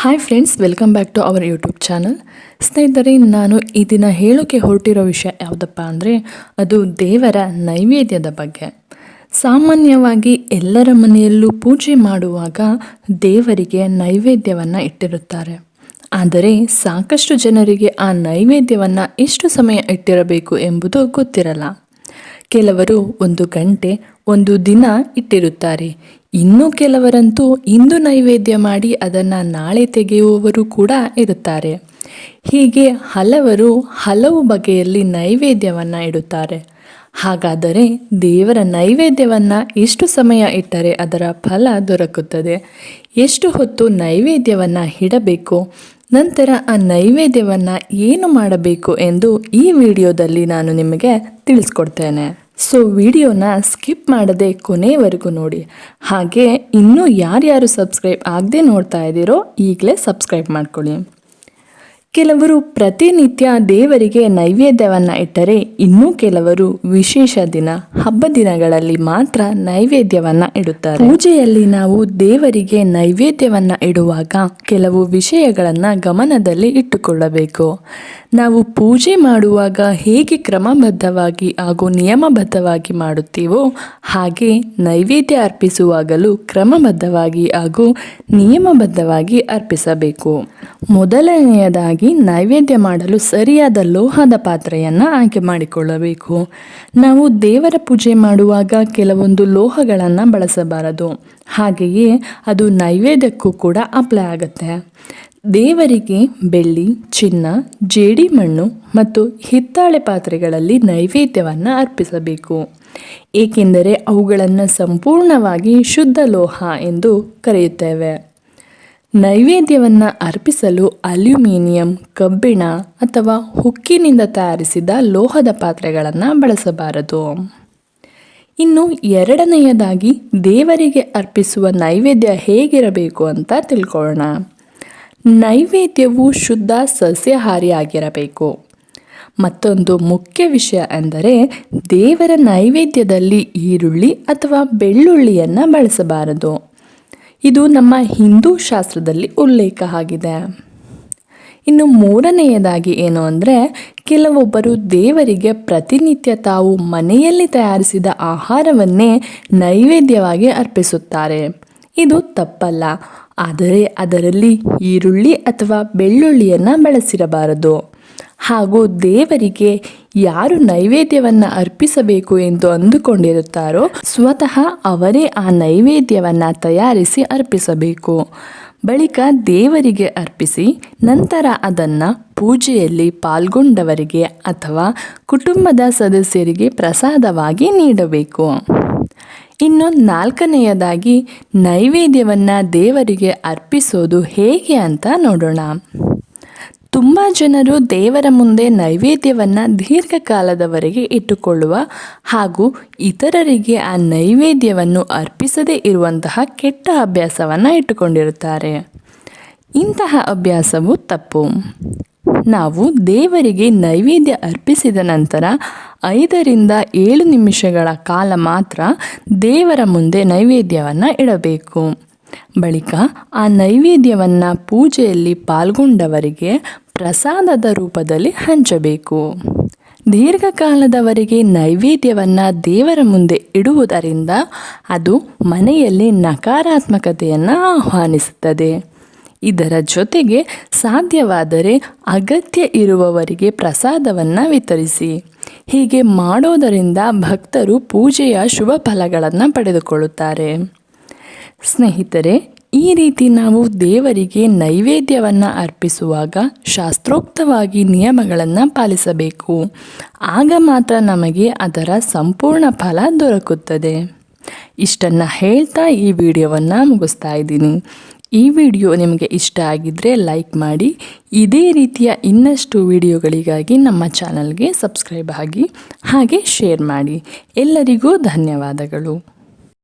Hi friends welcome back to our YouTube channel ಸ್ನೇಹಿತರೆ, ನಾನು ಈ ದಿನ ಹೇಳೋಕ್ಕೆ ಹೊರಟಿರೋ ವಿಷಯ ಯಾವುದಪ್ಪ ಅಂದರೆ, ಅದು ದೇವರ ನೈವೇದ್ಯದ ಬಗ್ಗೆ. ಸಾಮಾನ್ಯವಾಗಿ ಎಲ್ಲರ ಮನೆಯಲ್ಲೂ ಪೂಜೆ ಮಾಡುವಾಗ ದೇವರಿಗೆ ನೈವೇದ್ಯವನ್ನು ಇಟ್ಟಿರುತ್ತಾರೆ. ಆದರೆ, ಸಾಕಷ್ಟು ಜನರಿಗೆ ಆ ನೈವೇದ್ಯವನ್ನು ಎಷ್ಟು ಸಮಯ ಇಟ್ಟಿರಬೇಕು ಎಂಬುದು ಗೊತ್ತಿರಲ್ಲ. ಕೆಲವರು ಒಂದು ಗಂಟೆ ಒಂದು ದಿನ ಇಟ್ಟಿರುತ್ತಾರೆ. ಇನ್ನು ಕೆಲವರಂತೂ ಇಂದು ನೈವೇದ್ಯ ಮಾಡಿ ಅದನ್ನು ನಾಳೆ ತೆಗೆಯುವವರು ಕೂಡ ಇರುತ್ತಾರೆ. ಹೀಗೆ ಹಲವರು ಹಲವು ಬಗೆಯಲ್ಲಿ ನೈವೇದ್ಯವನ್ನು ಇಡುತ್ತಾರೆ. ಹಾಗಾದರೆ ದೇವರ ನೈವೇದ್ಯವನ್ನು ಎಷ್ಟು ಸಮಯ ಇಟ್ಟರೆ ಅದರ ಫಲ ದೊರಕುತ್ತದೆ? ಎಷ್ಟು ಹೊತ್ತು ನೈವೇದ್ಯವನ್ನು ಇಡಬೇಕು? ನಂತರ ಆ ನೈವೇದ್ಯವನ್ನು ಏನು ಮಾಡಬೇಕು ಎಂದು ಈ ವಿಡಿಯೋದಲ್ಲಿ ನಾನು ನಿಮಗೆ ತಿಳಿಸ್ಕೊಡ್ತೇನೆ. ಸೊ ವಿಡಿಯೋನ ಸ್ಕಿಪ್ ಮಾಡದೆ ಕೊನೆಯವರೆಗೂ ನೋಡಿ ಹಾಗೆ ಇನ್ನೂ ಯಾರ್ಯಾರು ಸಬ್ಸ್ಕ್ರೈಬ್ ಆಗದೆ ನೋಡ್ತಾ ಇದ್ದೀರೋ ಈಗಲೇ ಸಬ್ಸ್ಕ್ರೈಬ್ ಮಾಡ್ಕೊಳ್ಳಿ ಕೆಲವರು ಪ್ರತಿನಿತ್ಯ ದೇವರಿಗೆ ನೈವೇದ್ಯವನ್ನು ಇಟ್ಟರೆ ಇನ್ನೂ ಕೆಲವರು ವಿಶೇಷ ದಿನ, ಹಬ್ಬ ದಿನಗಳಲ್ಲಿ ಮಾತ್ರ ನೈವೇದ್ಯವನ್ನು ಇಡುತ್ತಾರೆ. ಪೂಜೆಯಲ್ಲಿ ನಾವು ದೇವರಿಗೆ ನೈವೇದ್ಯವನ್ನು ಇಡುವಾಗ ಕೆಲವು ವಿಷಯಗಳನ್ನು ಗಮನದಲ್ಲಿ ಇಟ್ಟುಕೊಳ್ಳಬೇಕು. ನಾವು ಪೂಜೆ ಮಾಡುವಾಗ ಹೇಗೆ ಕ್ರಮಬದ್ಧವಾಗಿ ಹಾಗೂ ನಿಯಮಬದ್ಧವಾಗಿ ಮಾಡುತ್ತೀವೋ ಹಾಗೆ ನೈವೇದ್ಯ ಅರ್ಪಿಸುವಾಗಲೂ ಕ್ರಮಬದ್ಧವಾಗಿ ಹಾಗೂ ನಿಯಮಬದ್ಧವಾಗಿ ಅರ್ಪಿಸಬೇಕು. ಮೊದಲನೆಯದಾಗಿ ನೈವೇದ್ಯ ಮಾಡಲು ಸರಿಯಾದ ಲೋಹದ ಪಾತ್ರೆಯನ್ನು ಆಯ್ಕೆ ಮಾಡಿಕೊಳ್ಳಬೇಕು. ನಾವು ದೇವರ ಪೂಜೆ ಮಾಡುವಾಗ ಕೆಲವೊಂದು ಲೋಹಗಳನ್ನು ಬಳಸಬಾರದು. ಹಾಗೆಯೇ ಅದು ನೈವೇದ್ಯಕ್ಕೂ ಕೂಡ ಅಪ್ಲೈ ಆಗುತ್ತೆ. ದೇವರಿಗೆ ಬೆಳ್ಳಿ, ಚಿನ್ನ ಜೇಡಿಮಣ್ಣು ಮತ್ತು ಹಿತ್ತಾಳೆ ಪಾತ್ರೆಗಳಲ್ಲಿ ನೈವೇದ್ಯವನ್ನು ಅರ್ಪಿಸಬೇಕು. ಏಕೆಂದರೆ ಅವುಗಳನ್ನು ಸಂಪೂರ್ಣವಾಗಿ ಶುದ್ಧ ಲೋಹ ಎಂದು ಕರೆಯುತ್ತೇವೆ. ನೈವೇದ್ಯವನ್ನು ಅರ್ಪಿಸಲು ಅಲ್ಯೂಮಿನಿಯಂ, ಕಬ್ಬಿಣ ಅಥವಾ ಹುಕ್ಕಿನಿಂದ ತಯಾರಿಸಿದ ಲೋಹದ ಪಾತ್ರೆಗಳನ್ನು ಬಳಸಬಾರದು. ಇನ್ನು ಎರಡನೆಯದಾಗಿ ದೇವರಿಗೆ ಅರ್ಪಿಸುವ ನೈವೇದ್ಯ ಹೇಗಿರಬೇಕು ಅಂತ ತಿಳ್ಕೊಳ್ಳೋಣ. ನೈವೇದ್ಯವು ಶುದ್ಧ ಸಸ್ಯಾಹಾರಿಯಾಗಿರಬೇಕು ಮತ್ತೊಂದು ಮುಖ್ಯ ವಿಷಯ ಎಂದರೆ ದೇವರ ನೈವೇದ್ಯದಲ್ಲಿ ಈರುಳ್ಳಿ ಅಥವಾ ಬೆಳ್ಳುಳ್ಳಿಯನ್ನು ಬಳಸಬಾರದು. ಇದು ನಮ್ಮ ಹಿಂದೂ ಶಾಸ್ತ್ರದಲ್ಲಿ ಉಲ್ಲೇಖ ಆಗಿದೆ. ಇನ್ನು ಮೂರನೆಯದಾಗಿ ಏನು ಅಂದರೆ, ಕೆಲವೊಬ್ಬರು ದೇವರಿಗೆ ಪ್ರತಿನಿತ್ಯ ತಾವು ಮನೆಯಲ್ಲಿ ತಯಾರಿಸಿದ ಆಹಾರವನ್ನೇ ನೈವೇದ್ಯವಾಗಿ ಅರ್ಪಿಸುತ್ತಾರೆ. ಇದು ತಪ್ಪಲ್ಲ. ಆದರೆ ಅದರಲ್ಲಿ ಈರುಳ್ಳಿ ಅಥವಾ ಬೆಳ್ಳುಳ್ಳಿಯನ್ನು ಬಳಸಿರಬಾರದು. ಹಾಗೂ ದೇವರಿಗೆ ಯಾರು ನೈವೇದ್ಯವನ್ನು ಅರ್ಪಿಸಬೇಕು ಎಂದು ಅಂದುಕೊಂಡಿರುತ್ತಾರೋ ಸ್ವತಃ ಅವರೇ ಆ ನೈವೇದ್ಯವನ್ನು ತಯಾರಿಸಿ ಅರ್ಪಿಸಬೇಕು. ಬಳಿಕ ದೇವರಿಗೆ ಅರ್ಪಿಸಿ, ನಂತರ ಅದನ್ನು ಪೂಜೆಯಲ್ಲಿ ಪಾಲ್ಗೊಂಡವರಿಗೆ ಅಥವಾ ಕುಟುಂಬದ ಸದಸ್ಯರಿಗೆ ಪ್ರಸಾದವಾಗಿ ನೀಡಬೇಕು. ಇನ್ನು ನಾಲ್ಕನೆಯದಾಗಿ ನೈವೇದ್ಯವನ್ನು ದೇವರಿಗೆ ಅರ್ಪಿಸೋದು ಹೇಗೆ ಅಂತ ನೋಡೋಣ. ತುಂಬ ಜನರು ದೇವರ ಮುಂದೆ ನೈವೇದ್ಯವನ್ನು ದೀರ್ಘಕಾಲದವರೆಗೆ ಇಟ್ಟುಕೊಳ್ಳುವ ಹಾಗೂ ಇತರರಿಗೆ ಆ ನೈವೇದ್ಯವನ್ನು ಅರ್ಪಿಸದೇ ಇರುವಂತಹ ಕೆಟ್ಟ ಅಭ್ಯಾಸವನ್ನು ಇಟ್ಟುಕೊಂಡಿರುತ್ತಾರೆ. ಇಂತಹ ಅಭ್ಯಾಸವು ತಪ್ಪು. ನಾವು ದೇವರಿಗೆ ನೈವೇದ್ಯ ಅರ್ಪಿಸಿದ ನಂತರ ಐದರಿಂದ ಏಳು ನಿಮಿಷಗಳ ಕಾಲ ಮಾತ್ರ ದೇವರ ಮುಂದೆ ನೈವೇದ್ಯವನ್ನು ಇಡಬೇಕು. ಬಳಿಕ ಆ ನೈವೇದ್ಯವನ್ನು ಪೂಜೆಯಲ್ಲಿ ಪಾಲ್ಗೊಂಡವರಿಗೆ ಪ್ರಸಾದದ ರೂಪದಲ್ಲಿ ಹಂಚಬೇಕು. ದೀರ್ಘಕಾಲದವರೆಗೆ ನೈವೇದ್ಯವನ್ನು ದೇವರ ಮುಂದೆ ಇಡುವುದರಿಂದ ಅದು ಮನೆಯಲ್ಲಿ ನಕಾರಾತ್ಮಕತೆಯನ್ನು ಆಹ್ವಾನಿಸುತ್ತದೆ. ಇದರ ಜೊತೆಗೆ ಸಾಧ್ಯವಾದರೆ ಅಗತ್ಯ ಇರುವವರಿಗೆ ಪ್ರಸಾದವನ್ನು ವಿತರಿಸಿ. ಹೀಗೆ ಮಾಡೋದರಿಂದ ಭಕ್ತರು ಪೂಜೆಯ ಶುಭ ಫಲಗಳನ್ನು ಪಡೆದುಕೊಳ್ಳುತ್ತಾರೆ. ಸ್ನೇಹಿತರೆ, ಈ ರೀತಿ ನಾವು ದೇವರಿಗೆ ನೈವೇದ್ಯವನ್ನು ಅರ್ಪಿಸುವಾಗ ಶಾಸ್ತ್ರೋಕ್ತವಾಗಿ ನಿಯಮಗಳನ್ನು ಪಾಲಿಸಬೇಕು. ಆಗ ಮಾತ್ರ ನಮಗೆ ಅದರ ಸಂಪೂರ್ಣ ಫಲ ದೊರಕುತ್ತದೆ. ಇಷ್ಟನ್ನು ಹೇಳ್ತಾ ಈ ವಿಡಿಯೋವನ್ನು ಮುಗಿಸ್ತಾ ಇದ್ದೀನಿ. ಈ ವಿಡಿಯೋ ನಿಮಗೆ ಇಷ್ಟ ಆಗಿದ್ದರೆ ಲೈಕ್ ಮಾಡಿ, ಇದೇ ರೀತಿಯ ಇನ್ನಷ್ಟು ವಿಡಿಯೋಗಳಿಗಾಗಿ ನಮ್ಮ ಚಾನಲ್ಗೆ ಸಬ್ಸ್ಕ್ರೈಬ್ ಆಗಿ ಹಾಗೆ ಶೇರ್ ಮಾಡಿ. ಎಲ್ಲರಿಗೂ ಧನ್ಯವಾದಗಳು.